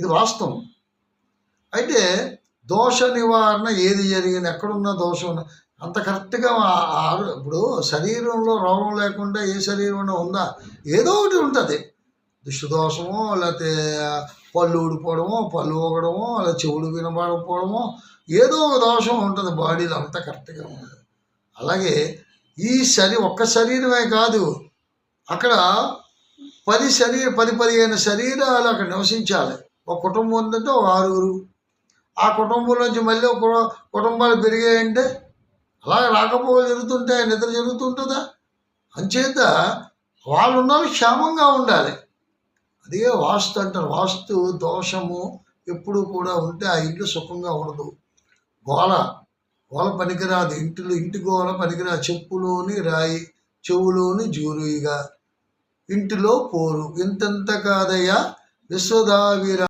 ఇది వాస్తవం. అయితే దోష నివారణ ఏది జరిగిన ఎక్కడున్న దోషం అంత కరెక్ట్గా ఇప్పుడు శరీరంలో రోగం లేకుండా ఏ శరీరంలో ఉందా? ఏదో ఒకటి ఉంటుంది. దుష్టదోషమో లేకపోతే పళ్ళు ఊడిపోవడమో పళ్ళు ఊగడమో లేదా చెవులు వినబడకపోవడమో ఏదో ఒక దోషం ఉంటుంది బాడీలో అంతా కరెక్ట్గా ఉంటుంది. అలాగే ఈ శరీ ఒక్క శరీరమే కాదు అక్కడ పది శరీర పది పదిహేను శరీరాలు అక్కడ నివసించాలి. ఒక కుటుంబం ఉందంటే ఒక ఆరుగురు. ఆ కుటుంబంలోంచి మళ్ళీ ఒక కుటుంబాలు పెరిగాయంటే అలా రాకపోకలు జరుగుతుంటే నిద్ర జరుగుతుంటుందా? అంచేత వాళ్ళు ఉన్నారు క్షేమంగా ఉండాలి. అదే వాస్తు అంటారు. వాస్తు దోషము ఎప్పుడు కూడా ఉంటే ఆ ఇల్లు సుఖంగా ఉండదు. గోల గోల పనికిరాదు. ఇంటిలో ఇంటి గోల పనికిరాదు. చెప్పులోని రాయి చెవులోని జూరుయిగా. ఇంటిలో పోరు. ఇంతంత కాదయ్యా విశ్వదావీర